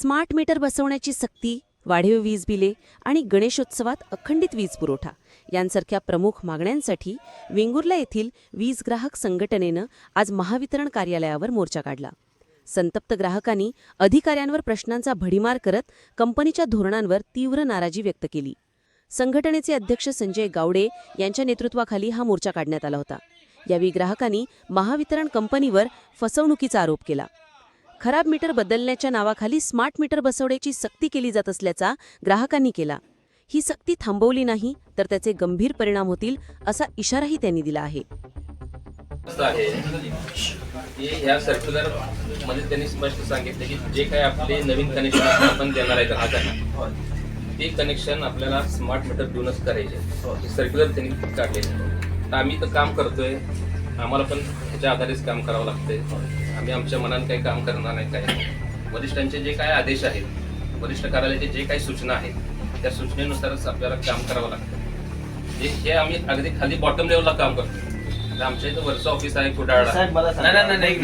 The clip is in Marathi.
स्मार्ट मीटर बसवण्याची सक्ती वाढीव वीज बिले आणि गणेशोत्सवात अखंडित वीज पुरवठा यांसारख्या प्रमुख मागण्यांसाठी वेंगुर्ला येथील वीज ग्राहक संघटनेनं आज महावितरण कार्यालयावर मोर्चा काढला. संतप्त ग्राहकांनी अधिकाऱ्यांवर प्रश्नांचा भडीमार करत कंपनीच्या धोरणांवर तीव्र नाराजी व्यक्त केली. संघटनेचे अध्यक्ष संजय गावडे यांच्या नेतृत्वाखाली हा मोर्चा काढण्यात आला होता. यावेळी ग्राहकांनी महावितरण कंपनीवर फसवणुकीचा आरोप केला. खराब मीटर बदलण्याच्या नावाखाली स्मार्ट मीटर बसवण्याची सक्ती केली जात असल्याचा ग्राहकांनी केला. ही सक्ती थांबवली नाही तर त्याचे गंभीर परिणाम होतील असा इशाराही त्यांनी दिला आहे. ह्या सर्क्युलरमध्ये त्यांनी स्पष्ट सांगितले की जे काय आपले नवीन कनेक्शन आपण देणार आहे ग्राहकांना ते कनेक्शन आपल्याला स्मार्ट मीटर देऊनच करायचे सर्क्युलर त्यांनी काढले तर आम्ही तर काम करतोय. आम्हाला पण ह्याच्या आधारेच काम करावं लागतंय. आम्ही आमच्या मनाने काही काम करणार नाही काय वरिष्ठांचे जे काय आदेश आहेत वरिष्ठ कार्यालयाचे जे काही सूचना आहेत त्या सूचनेनुसारच आपल्याला काम करावं लागतं. हे हे आम्ही अगदी खाली बॉटम लेवलला काम करतो. आमच्या इथं वरचं ऑफिस आहे मला नाही नाही नाही,